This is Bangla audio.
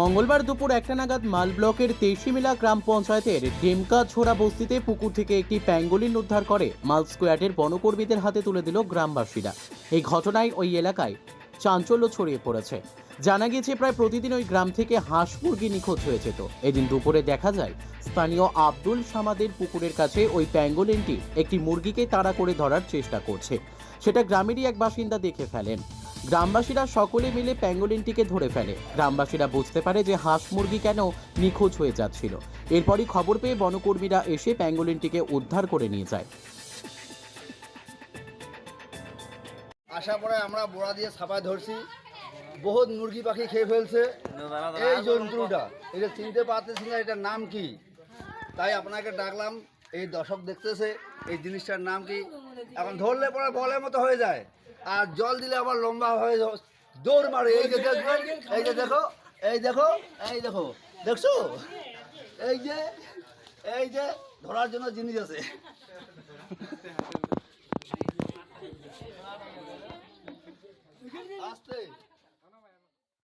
মঙ্গলবার দুপুর একটা নাগাদ মাল ব্লকের তেশিমিলা গ্রাম পঞ্চায়েতের ডেমকা ছোড়া বস্তিতে পুকুর থেকে একটি প্যাঙ্গোলিন উদ্ধার করে মাল স্কোয়াডের বনকর্মীদের হাতে তুলে দিল গ্রামবাসীরা। এই ঘটনায় ওই এলাকায় চাঞ্চল্য ছড়িয়ে পড়েছে। জানা গিয়েছে, প্রায় প্রতিদিন ওই গ্রাম থেকে হাঁস মুরগি নিখোঁজ হয়ে যেত। এদিন দুপুরে দেখা যায়, স্থানীয় আব্দুল সামাদের পুকুরের কাছে ওই প্যাঙ্গোলিনটি একটি মুরগিকে তাড়া করে ধরার চেষ্টা করছে। সেটা গ্রামেরই এক বাসিন্দা দেখে ফেলেন। গ্রামবাসীরা সকলে মিলে প্যাঙ্গোলিনটিকে ধরে ফেলে। গ্রামবাসীরা বুঝতে পারে যে হাঁস মুরগি কেন নিখোঁজ হয়ে যাচ্ছিল। এরপরই খবর পেয়ে বনকর্মীরা এসে প্যাঙ্গোলিনটিকে উদ্ধার করে নিয়ে যায়। আসার পরে আমরা বোড়া দিয়ে ছাপায় ধরছি। বহুত মুরগি পাখি খেয়ে ফেলছে। এই জন্তুটা, এটা চিনতে পারতেছি না এটার নাম কি। তাই আপনাকে ডাকলাম, এই দর্শক দেখতেছে, এই জিনিসটার নাম কি। এখন ধরলে পরে বলের মতো হয়ে যায়। আর জল দিলে আবার লম্বা হয়ে দৌড় মারে, এই যে দেখবেন এই যে দেখো, এই দেখো এই দেখো, দেখছ? এই যে এই যে, ধরার জন্য জিনিস আছে। আস্তে।